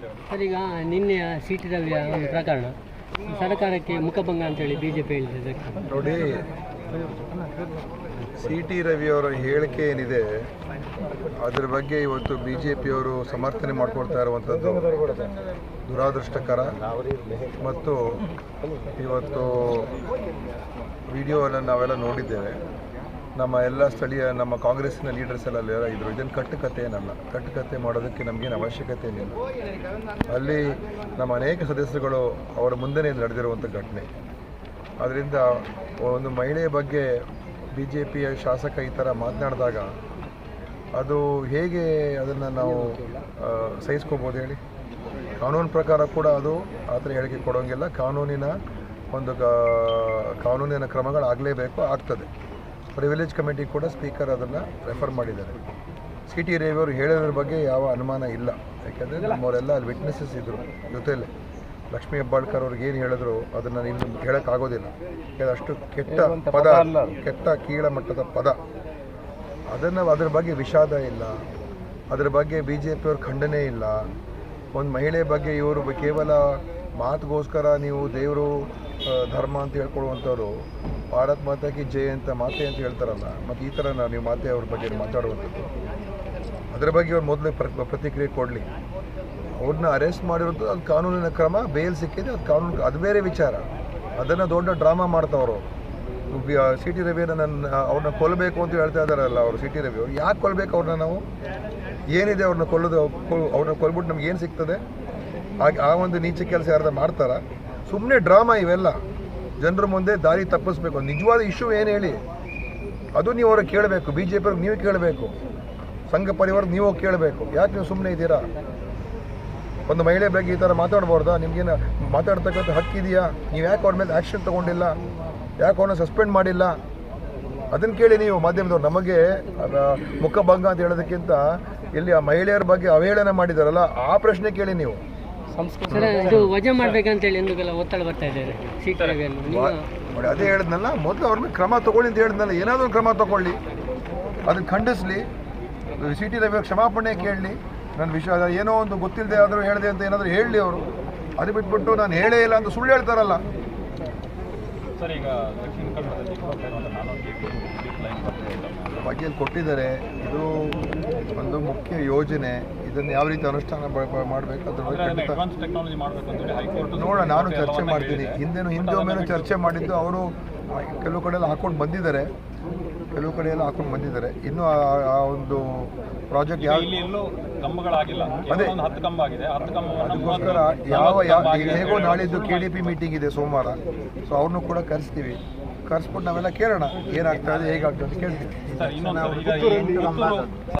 Sir, ಈಗ ನಿನ್ನೆ C T ರವಿಯ ಒಂದು ಪ್ರಕರಣ. ಸರ್ಕಾರಕ್ಕೆ ಮುಖಭಂಗ ಅಂತೇಳಿ ಬಿ ಜೆ ಪಿ ಹೇಳಿದೆ. ನೋಡಿ ಸಿ ಟಿ ರವಿಯವರ ಹೇಳಿಕೆ ಏನಿದೆ, ಅದರ ಬಗ್ಗೆ ಇವತ್ತು ಬಿ ಜೆ ಪಿಯವರು ಸಮರ್ಥನೆ ಮಾಡ್ಕೊಳ್ತಾ ಇರುವಂಥದ್ದು ದುರಾದೃಷ್ಟಕರ. ಮತ್ತು ಇವತ್ತು ವಿಡಿಯೋ ಎಲ್ಲ ನಾವೆಲ್ಲ ನೋಡಿದ್ದೇವೆ. ನಮ್ಮ ಎಲ್ಲ ಸ್ಥಳೀಯ, ನಮ್ಮ ಕಾಂಗ್ರೆಸ್ನ ಲೀಡರ್ಸ್ ಎಲ್ಲ ಇದ್ರು. ಇದನ್ನು ಕಟ್ಟುಕತೆ ಏನಲ್ಲ. ಕಟ್ಟುಕತೆ ಮಾಡೋದಕ್ಕೆ ನಮಗೇನು ಅವಶ್ಯಕತೆ ಏನಿಲ್ಲ. ಅಲ್ಲಿ ನಮ್ಮ ಅನೇಕ ಸದಸ್ಯರುಗಳು ಅವರ ಇದು ನಡೆದಿರುವಂಥ ಘಟನೆ. ಅದರಿಂದ ಒಂದು ಮಹಿಳೆಯ ಬಗ್ಗೆ ಬಿ ಜೆ ಪಿಯ ಶಾಸಕ ಈ ಥರ ಮಾತನಾಡಿದಾಗ ಅದು ಹೇಗೆ ಅದನ್ನು ನಾವು ಸಹಿಸ್ಕೋಬೋದು ಹೇಳಿ? ಕಾನೂನು ಪ್ರಕಾರ ಕೂಡ ಅದು ಆ ಥರ ಹೇಳಿಕೆ ಕೊಡೋಂಗಿಲ್ಲ. ಕಾನೂನಿನ ಒಂದು ಕಾನೂನಿನ ಕ್ರಮಗಳಾಗಲೇಬೇಕು, ಆಗ್ತದೆ. ಪ್ರಿವಿಲೇಜ್ ಕಮಿಟಿ ಕೂಡ ಸ್ಪೀಕರ್ ಅದನ್ನು ರೆಫರ್ ಮಾಡಿದ್ದಾರೆ. ಸಿ ಟಿ ರವಿಯವರು ಹೇಳೋದ್ರ ಬಗ್ಗೆ ಯಾವ ಅನುಮಾನ ಇಲ್ಲ. ಯಾಕೆಂದರೆ ನಮ್ಮವರೆಲ್ಲ ಅಲ್ಲಿ ವಿಟ್ನೆಸಸ್ ಇದ್ದರು ಜೊತೆಯಲ್ಲೇ. ಲಕ್ಷ್ಮೀ ಹೆಬ್ಬಾಳ್ಕರ್ ಅವ್ರಿಗೆ ಏನು ಹೇಳಿದ್ರು ಅದನ್ನು ನೀವು ಹೇಳೋಕ್ಕಾಗೋದಿಲ್ಲ ಯಾಕಂದ್ರೆ ಅಷ್ಟು ಕೆಟ್ಟ ಪದ ಕೆಟ್ಟ ಕೀಳ ಮಟ್ಟದ ಪದ. ಅದನ್ನು ಅದ್ರ ಬಗ್ಗೆ ವಿಷಾದ ಇಲ್ಲ. ಅದ್ರ ಬಗ್ಗೆ ಬಿ ಜೆ ಪಿಯವ್ರ ಖಂಡನೆ ಇಲ್ಲ. ಒಂದು ಮಹಿಳೆ ಬಗ್ಗೆ ಇವರು ಕೇವಲ ಮಾತುಗೋಸ್ಕರ ನೀವು ದೇವರು ಧರ್ಮ ಅಂತ ಹೇಳ್ಕೊಡುವಂಥವ್ರು ಭಾರತ್ ಮಾತಾ ಕಿ ಜಯ ಅಂತ ಮಾತೆ ಅಂತ ಹೇಳ್ತಾರಲ್ಲ ಮತ್ತು ಈ ಥರ ನಾನು ನೀವು ಮಾತೆ ಅವ್ರ ಬಗ್ಗೆ ಮಾತಾಡುವಂಥದ್ದು. ಅದರ ಬಗ್ಗೆ ಅವ್ರು ಮೊದಲೇ ಪ್ರ ಪ್ರತಿಕ್ರಿಯೆ ಕೊಡಲಿ. ಅವ್ರನ್ನ ಅರೆಸ್ಟ್ ಮಾಡಿರೋದು ಅದು ಕಾನೂನಿನ ಕ್ರಮ ಬೇಲ್ ಸಿಕ್ಕಿದೆ ಅದು ಕಾನೂನು ಅದು ಬೇರೆ ವಿಚಾರ. ಅದನ್ನು ದೊಡ್ಡ ಡ್ರಾಮಾ ಮಾಡ್ತಾವ್ರು. ಸಿ. ಟಿ. ರವಿಯನ್ನು ನನ್ನ ಅವ್ರನ್ನ ಕೊಲ್ಲಬೇಕು ಅಂತ ಹೇಳ್ತಾ ಇದ್ದಾರಲ್ಲ ಅವರು ಸಿ. ಟಿ. ರವಿ ಅವ್ರು. ಯಾಕೆ ಕೊಲ್ಲಬೇಕು ಅವ್ರನ್ನ ನಾವು? ಏನಿದೆ ಅವ್ರನ್ನ ಕೊಲ್ಲೋದು ಕೊ- ಅವ್ರನ್ನ ಕೊಲ್ಬಿಟ್ಟು ನಮ್ಗೆ ಏನು ಸಿಗ್ತದೆ ಹಾಗೆ ಆ ಒಂದು ನೀಚ ಕೆಲಸ ಯಾರ್ದ ಮಾಡ್ತಾರ? ಸುಮ್ಮನೆ ಡ್ರಾಮಾ ಇವೆಲ್ಲ. ಜನರ ಮುಂದೆ ದಾರಿ ತಪ್ಪಿಸ್ಬೇಕು. ನಿಜವಾದ ಇಶ್ಯೂ ಏನು ಹೇಳಿ? ಅದು ನೀವು ಅವ್ರಿಗೆ ಕೇಳಬೇಕು. ಬಿ ಜೆ ಪಿಯವ್ರಿಗೆ ನೀವು ಕೇಳಬೇಕು. ಸಂಘ ಪರಿವಾರ ನೀವು ಕೇಳಬೇಕು. ಯಾಕೆ ನೀವು ಸುಮ್ಮನೆ ಇದ್ದೀರಾ? ಒಂದು ಮಹಿಳೆ ಬಗ್ಗೆ ಈ ಥರ ಮಾತಾಡ್ಬಾರ್ದಾ? ನಿಮಗೇನು ಮಾತಾಡ್ತಕ್ಕಂಥ ಹಕ್ಕಿದೆಯಾ ನೀವು ಯಾಕೆ ಅವ್ರ ಮೇಲೆ ಆ್ಯಕ್ಷನ್ ತೊಗೊಂಡಿಲ್ಲ? ಯಾಕೆ ಅವ್ರನ್ನ ಸಸ್ಪೆಂಡ್ ಮಾಡಿಲ್ಲ? ಅದನ್ನು ಕೇಳಿ ನೀವು ಮಾಧ್ಯಮದವ್ರು. ನಮಗೆ ಮುಖಭಂಗ ಅಂತ ಹೇಳೋದಕ್ಕಿಂತ ಇಲ್ಲಿ ಆ ಮಹಿಳೆಯರ ಬಗ್ಗೆ ಅವಹೇಳನ ಮಾಡಿದಾರಲ್ಲ, ಆ ಪ್ರಶ್ನೆ ಕೇಳಿ ನೀವು. ಸರ್ ಇದು ವಜಾ ಎಂದುಗೆಲ್ಲ ಒತ್ತಡ ಬರ್ತಾ ಇದ್ದಾರೆ ಸಿ ಟಿ ನಿಮ್ಮ ನೋಡಿ ಅದೇ ಹೇಳಿದ್ನಲ್ಲ ಮೊದಲು ಅವ್ರ ಮೇಲೆ ಕ್ರಮ ತಗೊಳ್ಳಿ ಅಂತ ಹೇಳಿದ್ನಲ್ಲ ಏನಾದರೂ ಕ್ರಮ ತಗೊಳ್ಳಿ. ಅದನ್ನು ಖಂಡಿಸ್ಲಿ. ಸಿ ಟಿ ರವಿ ಕ್ಷಮಾಪಣೆ ಕೇಳಲಿ. ನನ್ನ ವಿಷಯ ಏನೋ ಒಂದು ಗೊತ್ತಿಲ್ಲದೆ ಆದರೂ ಹೇಳಿದೆ ಅಂತ ಏನಾದರೂ ಹೇಳಲಿ ಅವರು. ಅದು ಬಿಟ್ಬಿಟ್ಟು ನಾನು ಹೇಳೇ ಇಲ್ಲ ಅಂತ ಸುಳ್ಳು ಹೇಳ್ತಾರಲ್ಲ. ಸರ್ ಈಗ ದಕ್ಷಿಣ ಕನ್ನಡದಲ್ಲಿ ಬರ್ತಾ ಇರುವಂಥ ನಾನ್ನೂರು ಕೆ ಪಿ ಲೈನ್ ಬರ್ತಾ ಇದೆ ಬಗೆಯಲ್ಲಿ ಕೊಟ್ಟಿದ್ದಾರೆ. ಇದು ಒಂದು ಮುಖ್ಯ ಯೋಜನೆ. ಇದನ್ನು ಯಾವ ರೀತಿ ಅನುಷ್ಠಾನ ಮಾಡಬೇಕು ಅದ್ರ ನೋಡೋಣ ನಾನು ಚರ್ಚೆ ಮಾಡ್ತೀನಿ. ಹಿಂದೆನೂ ಹಿಂದೆ ಒಮ್ಮೆನೂ ಚರ್ಚೆ ಮಾಡಿದ್ದು ಅವರು ಕೆಲವು ಕಡೆಯಲ್ಲಿ ಹಾಕೊಂಡು ಬಂದಿದ್ದಾರೆ. ಕೆಲವು ಕಡೆ ಎಲ್ಲ ಹಾಕೊಂಡು ಬಂದಿದ್ದಾರೆ. ಇನ್ನೂ ಆ- ಒಂದು ಪ್ರಾಜೆಕ್ಟ್ ಯಾವ ಅದೇ. ಅದಕ್ಕೋಸ್ಕರ ಯಾವ ಯಾವ ಹೇಗೋ ನಾಳಿದ್ದು ಕೆ ಡಿ ಪಿ ಮೀಟಿಂಗ್ ಇದೆ ಸೋಮವಾರ. ಸೊ ಅವ್ರನ್ನೂ ಕೂಡ ಕರೆಸ್ತೀವಿ. ಕರೆಸ್ಬಿಟ್ಟು ನಾವೆಲ್ಲ ಕೇಳೋಣ. ಏನಾಗ್ತಾ ಇದೆ ಹೇಗಾಗ್ತದೆ ಅಂತ ಕೇಳ್ತೀವಿ.